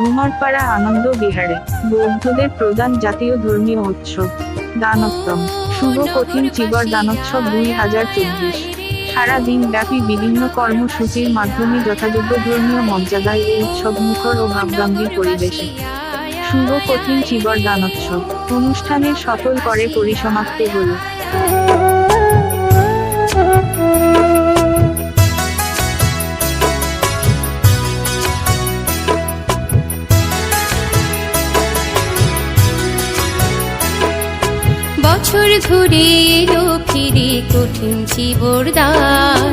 ঘুমরপাড়া আনন্দ বিহারে, বৌদ্ধদের প্রধান জাতীয় ধর্মীয় উৎসব, দানোত্তম। শুভ কঠিন চিবর দানোৎসব দুই হাজার চব্বিশ। সারা দিন ব্যাপী বিভিন্ন কর্মসূচির মাধ্যমে যথাযোগ্য ধর্মীয় মর্যাদায় এই উৎসব মুখর ও ভাবগাম্ভীর পরিবেশে। শুভ কঠিন চিবর দানোৎসব। অনুষ্ঠানের সফল করে পরিসমাপ্তি হল। বছর ধরে এলো ফিরে কঠিন জীবর দান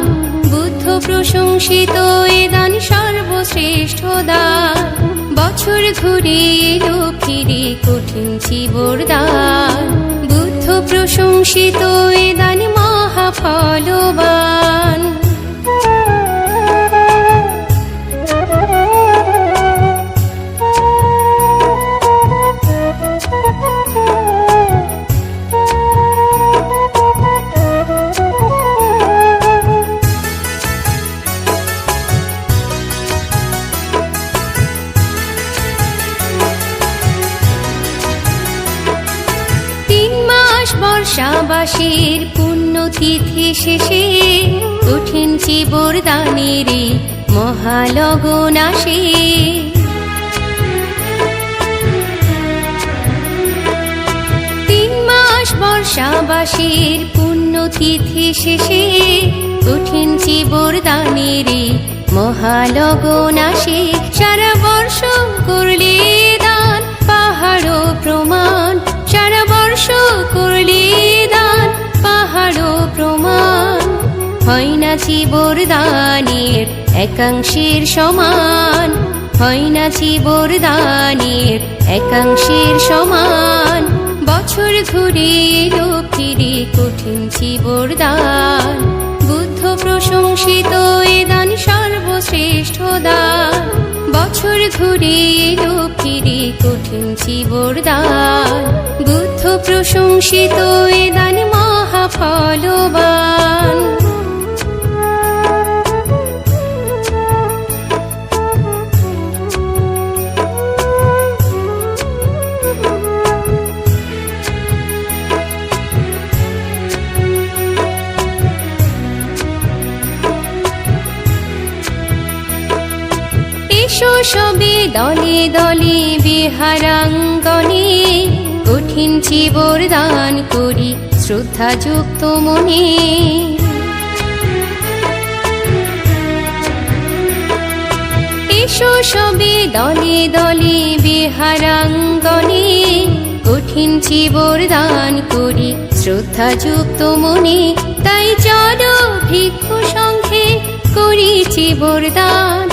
বুদ্ধ প্রশংসিত এ দান সর্বশ্রেষ্ঠ দান। বছর ধরে এলো ফিরে কঠিন জীবর দান বুদ্ধ প্রশংসিত এ দান মাস বর্ষাবাসের পুণ্যতিথি শেষে কঠিন চিবর দানের মহালগন আসে। তিন মাস বর্ষাবাসের পুণ্যতিথি শেষে কঠিন চিবর দানের মহালগন আসে। সারা বর্ষ না দানের একাংশের সমান। হয় না দানের একাংশের সমান। বছর ধরে এলো ফিরে কঠিন দান বুদ্ধ প্রশংসিত এ দান সর্বশ্রেষ্ঠ দান। বছর ধরে এলো ফিরে কঠিন দান বুদ্ধ প্রশংসিত এ দান মহাফলবান এসো দলে দলে বিহারাঙ্গনে। কঠিন চিবর দান করি শ্রদ্ধাযুক্ত মনে। এসো সবে দলে দলে বিহারাঙ্গনে। কঠিন চিবর দান করি শ্রদ্ধাযুক্ত মনে। তাই চলো ভিক্ষু সংঘে করি চিবর দান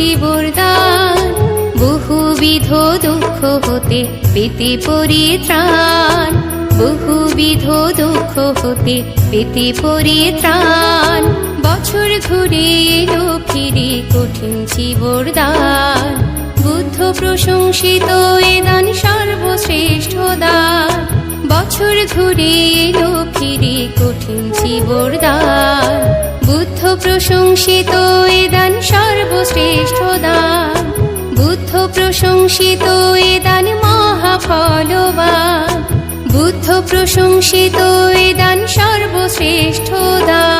চিবর দান বহুবিধ দুঃখ হতে পেতে পরিত্রাণ বহুবিধ দুঃখ হতে পেতে পরিত্রাণ বছর ধরে এলো, ফিরে কঠিন চিবর দান বুদ্ধ প্রশংসিত এ দান সর্বশ্রেষ্ঠ দান। বছর ধরে এলো, ফিরে কঠিন চিবর দান বুদ্ধ প্রশংসিত এ প্রশংসিত এদান দান মহাফলবান। বুদ্ধ প্রশংসিত এদান সর্বশ্রেষ্ঠ দান।